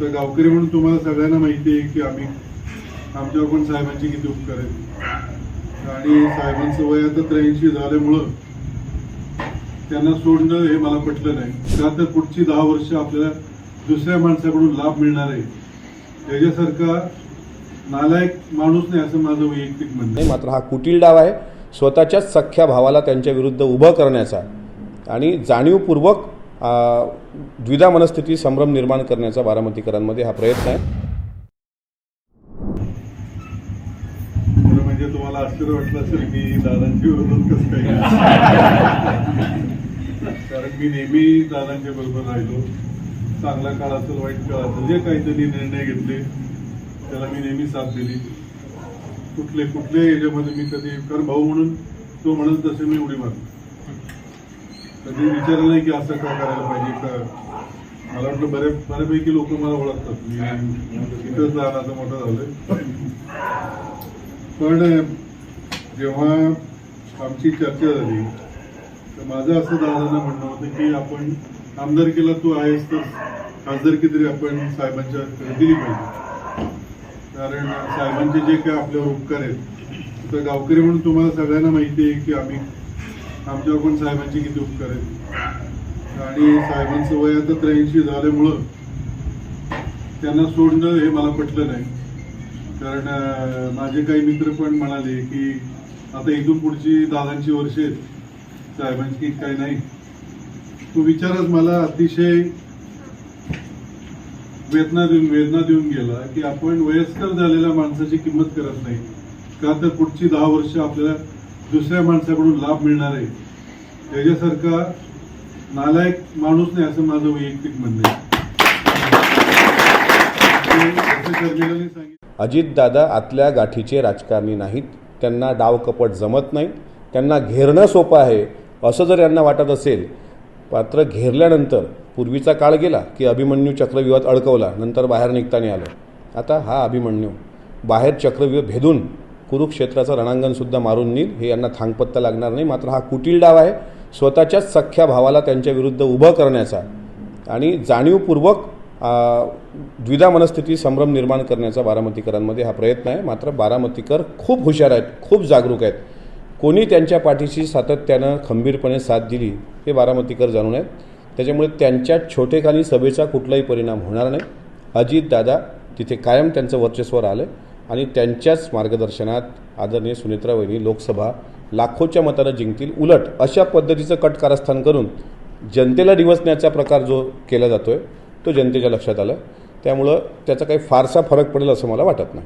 तर गावकरी म्हणून तुम्हाला सगळ्यांना माहिती आहे की आम्ही आमच्यावर पण साहेबांचे किती उपकार आहेत. आणि साहेबांचं वय आता त्र्याऐंशी झाल्यामुळं त्यांना सोडणं हे मला पटलं नाही. का तर पुढची दहा वर्ष आपल्याला दुसऱ्या माणसाकडून लाभ मिळणार आहे. त्याच्यासारखा नालायक माणूस नाही असं माझं वैयक्तिक म्हणणं आहे. मात्र हा कुटील डाव आहे. स्वतःच्याच सख्ख्या भावाला त्यांच्या विरुद्ध उभं करण्याचा आणि जाणीवपूर्वक द्विधा मनस्थिती संभ्रम निर्माण करण्याचा बारामतीकरांमध्ये हा प्रयत्न आहे. म्हणजे तुम्हाला आश्चर्य वाटलं असेल की दादांची विरोधात कसं काही कारण मी नेहमी दादांच्या बरोबर राहिलो. चांगला काळ असेल वाईट काळ असेल जे काही त्यांनी निर्णय घेतले त्याला मी नेहमी साथ दिली. कुठले कुठले याच्यामध्ये मी कधी कारण भाऊ म्हणून तो म्हणत तसे मी उडी मारतो. कधी विचारलं नाही की असं का करायला पाहिजे? का मला वाटलं बरे बऱ्यापैकी लोक मला ओळखतात. मी इथंच लहानाचा मोठं झालंय. पण जेव्हा आमची चर्चा झाली तर माझं असं दादांना म्हणणं होतं की आपण आमदारकीला तू आहेस तर खासदारकी तरी आपण साहेबांच्या दिली पाहिजे. कारण साहेबांचे जे काय आपल्यावर उपकार आहेत तर गावकरी म्हणून तुम्हाला सगळ्यांना माहिती आहे की आम्ही आमच्यावर पण साहेबांची किती उपकार आहेत. आणि साहेबांचं वय आता त्र्याऐंशी झाल्यामुळं त्यांना सोडणं हे मला पटलं नाही. कारण माझे काही मित्र पण म्हणाले की आता इथून पुढची दादांची वर्ष आहेत. साहेबांची काही नाही. तो विचारच मला अतिशय वेदना देऊन वेदना देऊन गेला की आपण वयस्कर झालेल्या माणसाची किंमत करत नाही. का तर पुढची दहा वर्ष आपल्याला दुसऱ्या माणसाकडून लाभ मिळणार आहे. त्याच्यासारखा नालायक माणूस नाही असं माझं वैयक्तिक म्हणणं आहे. दादा आतल्या गाठीचे राजकारणी नाहीत. त्यांना डाव कपट जमत नाही त्यांना घेरणं सोपं आहे असं जर यांना वाटत असेल. मात्र घेरल्यानंतर पूर्वीचा काळ गेला की अभिमन्यू चक्रव्यूहात अडकवला नंतर बाहेर निघताना आलं. आता हा अभिमन्यू बाहेर चक्रव्यूह भेदून कुरुक्षेत्राचं रणांगणसुद्धा मारून नेईल हे यांना थांगपत्ता लागणार नाही. मात्र हा कुटील डाव आहे. स्वतःच्याच सख्ख्या भावाला त्यांच्या विरुद्ध उभं करण्याचा आणि जाणीवपूर्वक द्विधा मनस्थिती संभ्रम निर्माण करण्याचा बारामतीकरांमध्ये हा प्रयत्न आहे. मात्र बारामतीकर खूप हुशार आहेत खूप जागरूक आहेत. कोणी त्यांच्या पाठीशी सातत्यानं खंबीरपणे साथ दिली हे बारामतीकर जाणून आहेत. त्याच्यामुळे त्यांच्या छोटेखानी सभेचा कुठलाही परिणाम होणार नाही. अजितदादा तिथे कायम त्यांचं वर्चस्व राहिलं आणि त्यांच्याच मार्गदर्शनात आदरणीय सुनेत्रा वहिनी लोकसभा लाखोच्या मतानं जिंकतील. उलट अशा पद्धतीचं कट कारस्थान करून जनतेला डिवसण्याचा प्रकार जो केला जातो आहे तो जनतेच्या लक्षात आला. त्यामुळं त्याचा काही फारसा फरक पडेल असं मला वाटत नाही.